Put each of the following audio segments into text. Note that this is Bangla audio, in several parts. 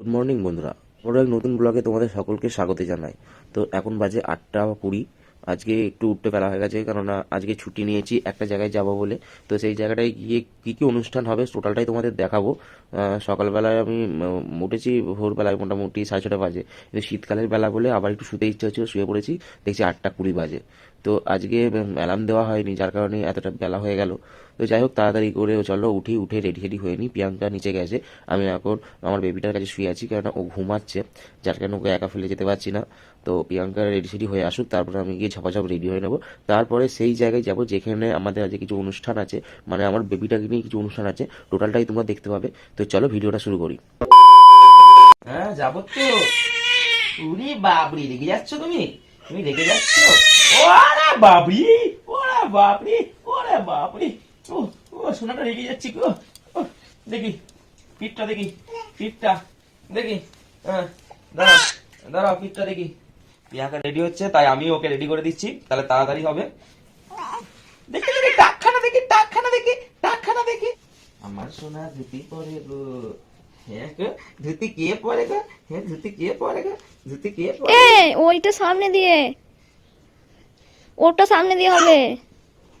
গুড মর্নিং বন্ধুরা। বড় এক নতুন ব্লগে তোমাদের সকলকে স্বাগত জানাই। তো এখন বাজে আটটা কুড়ি। আজকে একটু উঠতে বেলা হয়ে গেছে, কেননা আজকে ছুটি নিয়েছি একটা জায়গায় যাব বলে। তো সেই জায়গাটায় গিয়ে কী কী অনুষ্ঠান হবে টোটালটাই তোমাদের দেখাবো। সকালবেলায় আমি উঠেছি, ভোরবেলায় মোটামুটি সাড়ে ছটা বাজে। কিন্তু শীতকালের বেলা বলে আবার একটু শুতে ইচ্ছা হচ্ছিল, শুয়ে পড়েছি, দেখছি আটটা কুড়ি বাজে। তো আজকে অ্যালার্ম দেওয়া হয়নি, যার কারণে এতটা বেলা হয়ে গেল। তো যাই হোক, তাড়াতাড়ি করে চলো, উঠি, উঠে রেডি রেডি হয়ে নিই প্রিয়াঙ্কা নিচে গেছে। আমি এখন আমার বেবিটার কাছে শুয়ে আছি, কেননা ও ঘুমাচ্ছে, যার কারণে ওকে একা ফেলে যেতে পারছি না। তো প্রিয়াঙ্কা রেডি সেডি হয়ে আসুক, তারপরে আমি গিয়ে ঝপাঝপ রেডি হয়ে নেব। তারপরে সেই জায়গায় যাব, যেখানে আমাদের আজকে কিছু অনুষ্ঠান আছে মানে আমার বেবিটাকে নিয়ে কিছু অনুষ্ঠান আছে। টোটালটাই তোমরা দেখতে পাবে। তো চলো, ভিডিওটা শুরু করি। হ্যাঁ যাব তো। উরি বাবরি, রেগে যাচ্ছ তুমি? তুমি রেগে যাচ্ছ? ওরা বাবরি ওরা বাবরি ওরা বাবরি। ও সোনাটা রেগে দেখি, পিঠটা দেখি পিঠটা দেখি। দাঁড়াও পিঠটা দেখি। প্রিয়াঙ্কা রেডি হচ্ছে, তাই আমি ওকে রেডি করে দিচ্ছি। তাহলে তাড়াতাড়ি হবে। দেখি দেখি দেখি দেখি দেখি। আমার সোনা ধুতি পরে হ্যাঁ গো, ধুতি কে পরে গো? হ্যাঁ ধুতি কে পরে গো? ধুতি কে পরে ওইটা সামনে দিয়ে। ওটা সামনে দিয়ে হবে।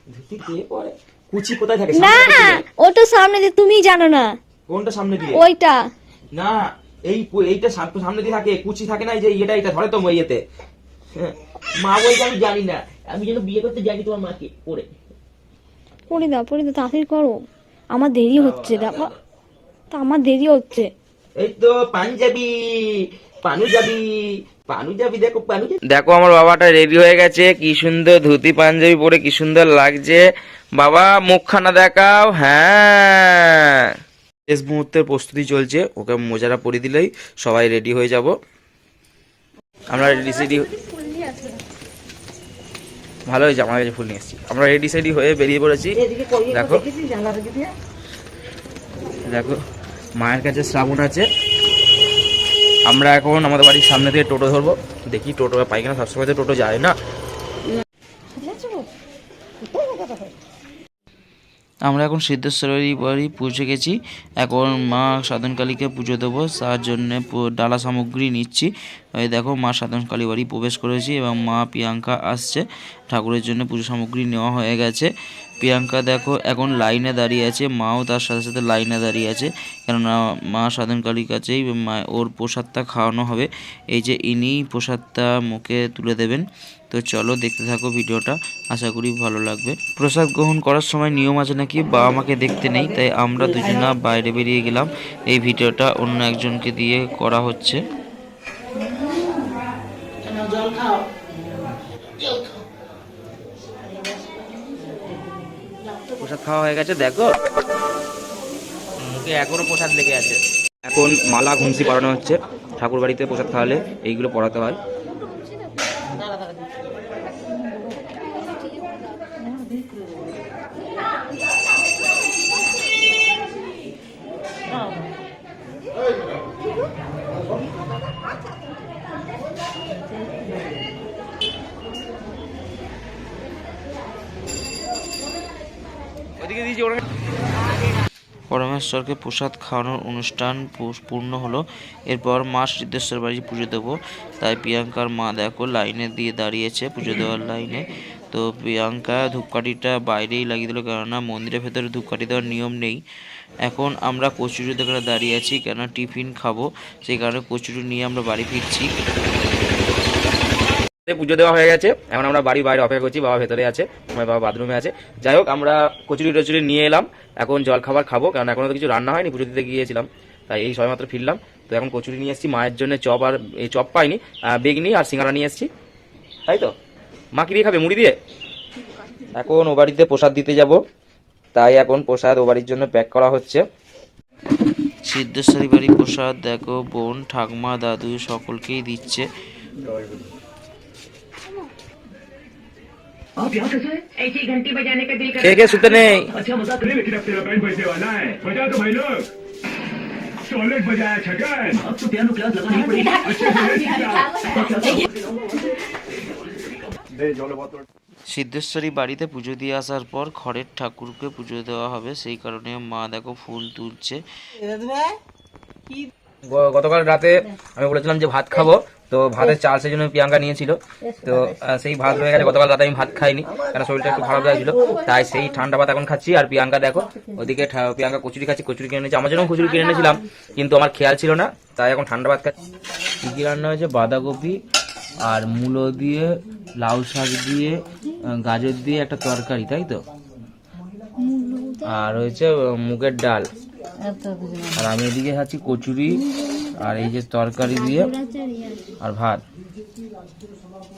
ধুতি কে পরে কুচি কোথায় থাকে? না ওটা সামনে দিয়ে তুমি জানো না। কোনটা সামনে দিয়ে? ওইটা। না এই এইটা সাম- সামনে দিয়ে থাকে কুচি থাকে না এই যে এটা এটা ধরে তো ইয়েতে। হ্যাঁ, মা আমি জানি না। আমি যেন বিয়ে করতে জানি তোমার মাকে। পরে দাও দাও তাড়াতাড়ি করো। আমার দেরি হচ্ছে দেখো। তা আমার দেরি হচ্ছে। এই তো পাঞ্জাবি। পানু যাবি পানু যাবি দেখো পানু দেখো আমার বাবাটা রেডি হয়ে গেছে। কি সুন্দর ধুতি পাঞ্জাবি পরে কি সুন্দর লাগছে। বাবা মুখখানা দেখাও। হ্যাঁ। শেষ মুহূর্তের প্রস্তুতি চলছে। ওকে মোজারা পরিয়ে দিলেই সবাই রেডি হয়ে যাব। আমরা রেডি সেডি ভালো হয়েছে আমার কাছে ফুল নিয়ে এসেছি। আমরা রেডি সেডি হয়ে বেরিয়ে পড়েছি। দেখো। দেখো মায়ের কাছে শ্রাবণ আছে। আমরা এখন আমাদের বাড়ির সামনে থেকে টোটো ধরবো। দেখি টোটো পাই কিনা সবসময় তো টোটো যায় না। আমরা এখন সিদ্ধেশ্বরেরই বাড়ি পৌঁছে গেছি। এখন মা সাধনকালীকে পুজো দেবো। তার জন্যে ডালা সামগ্রী নিচ্ছি। এই দেখো, মা সাধনকালী বাড়ি প্রবেশ করেছি এবং মা প্রিয়াঙ্কা আসছে। ঠাকুরের জন্য পুজো সামগ্রী নেওয়া হয়ে গেছে। প্রিয়াঙ্কা দেখো, এখন লাইনে দাঁড়িয়ে আছে। মাও তার সাথে সাথে লাইনে দাঁড়িয়ে আছে। কেননা মা সাধনকালীর কাছেই মা, ওর প্রসাদটা খাওয়ানো হবে। এই যে ইনি প্রসাদটা মুখে তুলে দেবেন। তো চলো দেখতে থাকো ভিডিওটা। আশা করি ভালো লাগবে। প্রসাদ গ্রহণ করার সময় নিয়ম আছে নাকি? বাবা মাকে দেখতে নেই, তাই আমরা দুজনা বাইরে বেরিয়ে গেলাম। এই ভিডিওটা অন্য একজনকে দিয়ে করা হচ্ছে। প্রসাদ খাওয়া হয়ে গেছে, দেখো। মুখে এখনও প্রসাদ লেগে আছে। এখন মালা ঘুমসি পড়ানো হচ্ছে। ঠাকুর বাড়িতে প্রসাদ খাওয়ালে এইগুলো পড়াতে হয়। দিয়েছি, ওরা পরমেশ্বরকে প্রসাদ খাওয়ানোর অনুষ্ঠান পূর্ণ হলো। এরপর মা সিদ্ধেশ্বর বাড়ি পুজো দেবো। তাই প্রিয়াঙ্কার মা দেখো লাইনে দিয়ে দাঁড়িয়েছে পুজো দেওয়ার লাইনে। তো প্রিয়াঙ্কা ধূপকাঠিটা বাইরেই লাগিয়ে দিল, কেননা মন্দিরের ভেতরে ধূপকাঠি দেওয়ার নিয়ম নেই। এখন আমরা কচুরি দোকানে দাঁড়িয়ে আছি, কেননা টিফিন খাব। সেই কারণে কচুরি নিয়ে আমরা বাড়ি ফিরছি। পুজো দেওয়া হয়ে গেছে। এখন আমরা বাড়ির বাইরে অপেক্ষা করছি, বাবা ভেতরে আছে, আমার বাবা বাথরুমে আছে। যাই হোক, আমরা কচুরি টচুরি নিয়ে এলাম, এখন জল খাবার খাব, কারণ এখনও তো কিছু রান্না হয়নি, পুজো দিতে গিয়েছিলাম, তাই এই সবেমাত্র ফিরলাম। তো এখন কচুরি নিয়ে এসেছি, মায়ের জন্য চপ আর, এই চপ পাইনি বেগনি আর সিঙ্গারা নিয়ে এসেছি। তাই তো? মা কি দিয়ে খাবে, মুড়ি দিয়ে? এখন ও বাড়িতে প্রসাদ দিতে যাব, তাই এখন প্রসাদ ও বাড়ির জন্য প্যাক করা হচ্ছে। সিদ্ধেশ্বরী বাড়ি প্রসাদ, দেখো, বোন, ঠাকমা, দাদু সকলকেই দিচ্ছে। ऐसी घंटी बजाने का दिल कर কে কে শুতে নেই अच्छा मजाक अरे लेकिन अब तेरा बैंड बजने वाला है बजा दो भाई लोग टॉयलेट बजाया छगन अब तो पियानो क्लास लगानी पड़ेगी अच्छे से ले सीधा। সিদ্ধেশ্বরী বাড়িতে পুজো দিয়ে আসার পর ঘরের ঠাকুরকে পুজো দেওয়া হবে সেই কারণে মা দেখো ফুল তুলছে গ- গতকাল রাতে আমি বলেছিলাম যে ভাত খাবো তো ভাতের চাল সেই জন্য প্রিয়াঙ্কা নিয়েছিল। তো সেই ভাত রয়ে গেছে গতকাল রাতে আমি ভাত খাইনি কারণ শরীরটা একটু খারাপ লাগছিল তাই সেই ঠান্ডা ভাত এখন খাচ্ছি আর প্রিয়াঙ্কা দেখো ওদিকে ঠা- প্রিয়াঙ্কা কচুরি খাচ্ছি কচুরি কিনে এনেছি। আমার জন্য কচুরি কিনে এনেছিলাম কিন্তু আমার খেয়াল ছিল না তাই এখন ঠান্ডা ভাত খাচ্ছি। কি কি রান্না হয়েছে? বাঁধাকপি আর মূলো দিয়ে লাউ শাক দিয়ে গাজর দিয়ে একটা তরকারি তাই তো? আর হয়েছে মুগের ডাল। আর আমি এদিকে খাচ্ছি কচুরি আর এই যে তরকারি দিয়ে আর ভাত